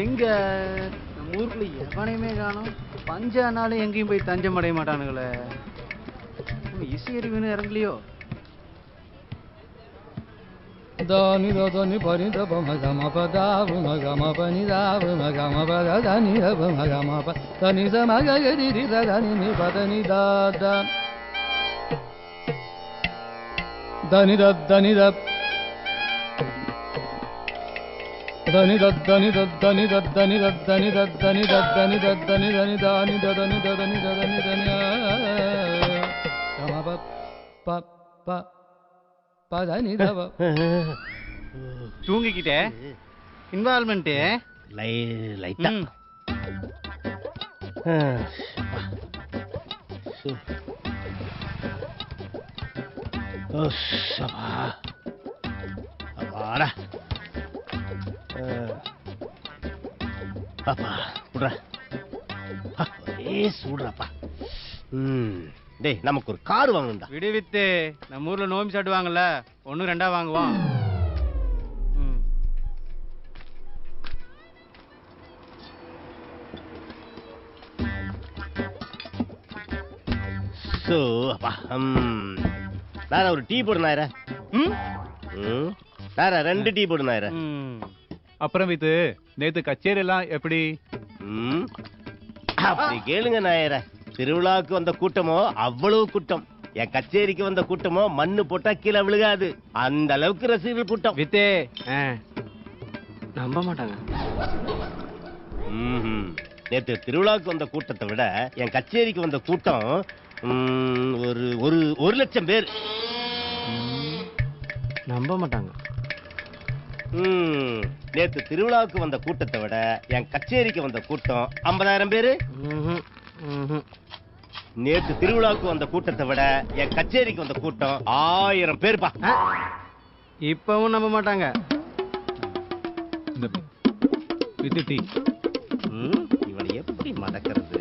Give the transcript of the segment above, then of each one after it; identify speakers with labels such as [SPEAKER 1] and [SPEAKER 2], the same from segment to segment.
[SPEAKER 1] எங்க நம்ம ஊருக்குள்ள எவனையுமே காணோம் பஞ்சானாலும் எங்கேயும் போய் தஞ்சம் அடைய மாட்டானுங்களே நம்ம இசை அறிவுன்னு இறங்கலையோ
[SPEAKER 2] దాని దని పని దప మగ మప దావు మగ మప ని దావు మగ మప దని దప మగ మప దని స మగ గరి రి ద దని ని పద ని దా ద దని ద దని ద దని దద్దని దద్దని దద్దని దద్దని దద్దని దద్దని దద్దని దని దాని దదని దదని దదని దని గమ ప ప ప పదని దవ
[SPEAKER 1] தூங்கிக்கிட்டே இன்வால்மெண்ட்டு
[SPEAKER 3] லை லைட்டா
[SPEAKER 1] ஓ சபா
[SPEAKER 3] அப்பாடா அப்பா விட்றா ஒரே சூடுறாப்பா. ம் டேய் நமக்கு ஒரு கார் வாங்கணும்டா.
[SPEAKER 1] விடுவித்து நம்ம ஊர்ல நோம்பி சாட்டுவாங்கல்ல ஒண்ணு ரெண்டா வாங்குவோம்.
[SPEAKER 3] ஸோ அப்பா ம். வேற ஒரு டீ போடு நாயரா.
[SPEAKER 1] ம்?
[SPEAKER 3] ம். வேற ரெண்டு டீ போடு நாயரா.
[SPEAKER 1] ம்.
[SPEAKER 4] அப்புறம் இது நேத்து கச்சேரி எல்லாம் எப்படி?
[SPEAKER 3] ம். அப்படி கேளுங்க நாயர. திருவிழாவுக்கு வந்த கூட்டமோ அவ்வளவு கூட்டம். என் கச்சேரிக்கு வந்த கூட்டமோ மண்ணு போட்டா கீழே விழுகாது. அந்த அளவுக்கு ரசிகர்கள் கூட்டம்.
[SPEAKER 1] வித்தே. நம்ப மாட்டாங்க.
[SPEAKER 3] நேத்து திருவிழாவுக்கு வந்த கூட்டத்தை விட என் கச்சேரிக்கு வந்த கூட்டம் ம், ஒரு ஒரு ஒரு லட்சம் பேர்.
[SPEAKER 1] நம்ப மாட்டாங்க.
[SPEAKER 3] ம், நேத்து திருவிழாவுக்கு வந்த கூட்டத்தை விட என் கச்சேரிக்கு வந்த கூட்டம் ஐம்பதாயிரம் பேரு. நேத்து திருவிழாவுக்கு வந்த கூட்டத்தை விட என் கச்சேரிக்கு வந்த கூட்டம் ஆயிரம் பேர்ப்பா.
[SPEAKER 1] இப்பவும் நம்ப மாட்டாங்க
[SPEAKER 4] இந்த வித்து டீ
[SPEAKER 3] ம், இவனை எப்படி மடக்கிறது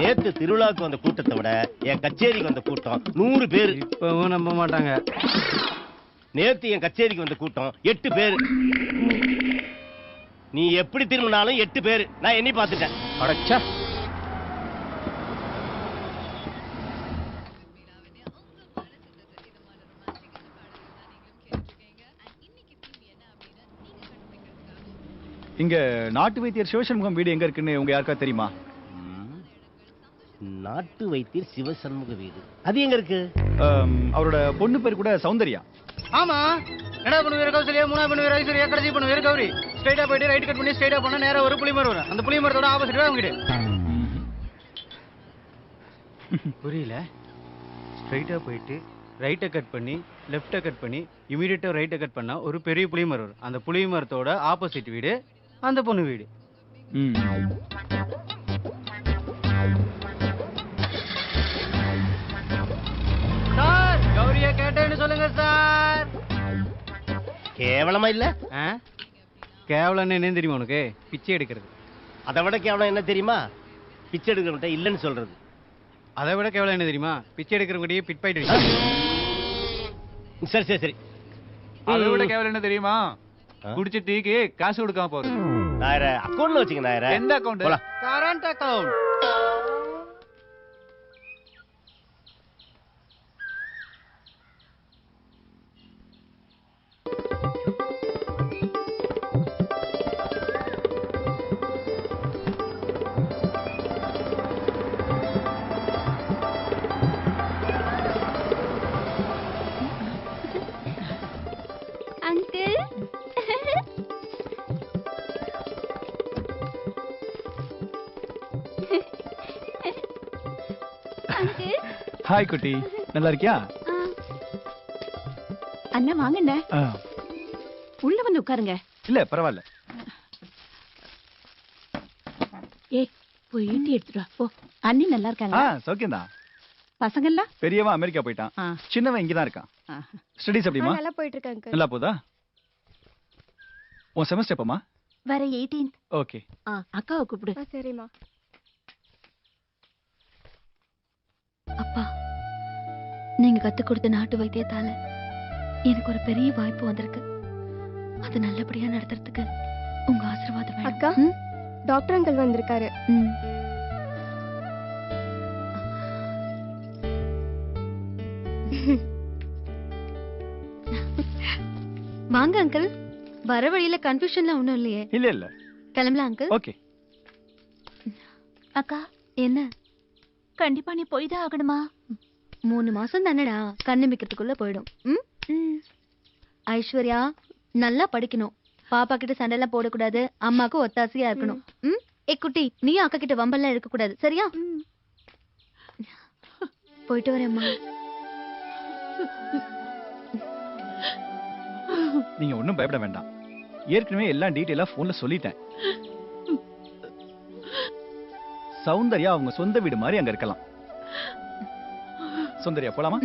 [SPEAKER 3] நேத்து திருவிழாவுக்கு வந்த கூட்டத்தை விட என் கச்சேரிக்கு வந்த கூட்டம் நூறு பேர்.
[SPEAKER 1] இப்பவும் நம்ப மாட்டாங்க.
[SPEAKER 3] நேத்து என் கச்சேரிக்கு வந்த கூட்டம் எட்டு பேர். நீ எப்படி திரும்பினாலும் எட்டு பேர். நான் எண்ணி பார்த்துட்டேன்.
[SPEAKER 1] அடச்சா.
[SPEAKER 4] இங்க நாட்டு வைத்தியர் சிவசண்முகம் வீடு எங்க இருக்குன்னு உங்க யாருக்கா தெரியுமா?
[SPEAKER 3] நாட்டு வைத்தியர் சிவசண்முக வீடு. அது எங்க இருக்கு?
[SPEAKER 4] அவரோட பொண்ணு பேர் கூட சௌந்தர்யா.
[SPEAKER 1] ஆமா. என்னடா பண்ணு வேற கௌசல்யா மூணா பண்ணு வேற ஐஸ்வர்யா கடைசி பண்ணு வேற கௌரி ஸ்ட்ரைட்டா போயிட்டு ரைட் கட் பண்ணி ஸ்ட்ரைட்டா போனா நேரா ஒரு புளி மரம் வரும். அந்த புளி மரத்தோட ஆப்போசிட் அவங்க புரியல. ஸ்ட்ரைட்டா போயிட்டு ரைட்டை கட் பண்ணி லெஃப்ட்டை கட் பண்ணி இமீடியட்டா ரைட்டை கட் பண்ணா ஒரு பெரிய புளி மரம் வரும். அந்த புளி மரத்தோட ஆப்போசிட் வீடு அந்த பொண்ணு வீடு.
[SPEAKER 3] கேவலமா இல்ல?
[SPEAKER 1] கேவலம்னு என்னன்னு தெரியுமா உனக்கு? பிச்சை எடுக்கிறது.
[SPEAKER 3] அதை விட கேவலம் என்ன தெரியுமா? பிச்சை எடுக்கிறவன்ட்ட இல்லைன்னு சொல்றது.
[SPEAKER 1] அதை விட கேவலம் என்ன தெரியுமா? பிச்சை எடுக்கிறவங்கடியே பிட் பாயிட்டு
[SPEAKER 3] சரி சரி சரி.
[SPEAKER 4] அதை விட கேவலம் என்ன தெரியுமா? குடிச்ச டீக்கு காசு கொடுக்காம போறது.
[SPEAKER 3] நாயர அக்கௌண்ட்ல வச்சுக்க நாயர.
[SPEAKER 4] எந்த அக்கௌண்ட்
[SPEAKER 1] கரண்ட் அக்கவுண்ட்
[SPEAKER 4] ஹாய் குட்டி. நல்லா இருக்கியா
[SPEAKER 5] அண்ணா வாங்கண்ணே.
[SPEAKER 4] ஆ.
[SPEAKER 5] உள்ள வந்து உட்காருங்க.
[SPEAKER 4] இல்ல பரவாயில்ல.
[SPEAKER 5] ஏய் போய் ஈட்டி எடுத்துட்டு வா. போ. அண்ணி நல்லா
[SPEAKER 4] ஆ
[SPEAKER 5] இருக்காங்க
[SPEAKER 4] சௌக்கியம்தான்
[SPEAKER 5] பசங்கள்லாம்
[SPEAKER 4] பெரியவன் அமெரிக்கா போயிட்டான். சின்னவன் இங்கதான் இருக்கான்.
[SPEAKER 5] ஆ.
[SPEAKER 4] ஸ்டடிஸ் எப்படிமா
[SPEAKER 6] நல்லா போயிட்டு இருக்கு அங்கிள்
[SPEAKER 4] நல்லா போதா உன் செமஸ்டர் எப்பமா
[SPEAKER 6] வர எயிட்டீன்
[SPEAKER 4] ஓகே
[SPEAKER 5] அக்காவை கூப்பிடு.
[SPEAKER 6] சரிம்மா. நீங்க கத்துக் கொடுத்த நாட்டு வைத்தியத்தால எனக்கு ஒரு பெரிய வாய்ப்பு வந்திருக்கு. அது நல்லபடியா நடத்துறதுக்கு உங்க ஆசீர்வாதம்.
[SPEAKER 7] அக்கா? டாக்டர் அங்கிள் வந்திருக்காரு.
[SPEAKER 6] வாங்க அங்கிள் வர வழியில கன்ஃபியூஷன்லாம் ஒண்ணும் இல்லையே.
[SPEAKER 4] இல்ல இல்ல.
[SPEAKER 6] கிளம்பலாம் அங்கிள்
[SPEAKER 4] ஓகே.
[SPEAKER 6] அக்கா என்ன? கண்டிப்பா நீ போய் தான் ஆகணுமா? மூணு மாசம் தானடா கண்ணமிக்கிறதுக்குள்ள போயிடும். ம்? ஐஸ்வர்யா நல்லா படிக்கணும். பாப்பா கிட்ட சண்டை எல்லாம் போடக்கூடாது அம்மாக்கு ஒத்தாசையா இருக்கணும். ம். ஏ குட்டி நீ அக்கா கிட்ட வம்பெல்லாம் இருக்க கூடாது சரியா போயிட்டு வரேம்மா
[SPEAKER 4] நீங்க ஒண்ணும் பயப்பட வேண்டாம். ஏற்கனவே எல்லாம் டீட்டெயிலா போன்ல சொல்லிட்டேன். சௌந்தர்யா அவங்க சொந்த வீடு மாதிரி அங்க இருக்கலாம். சுந்தரியா போலாமா.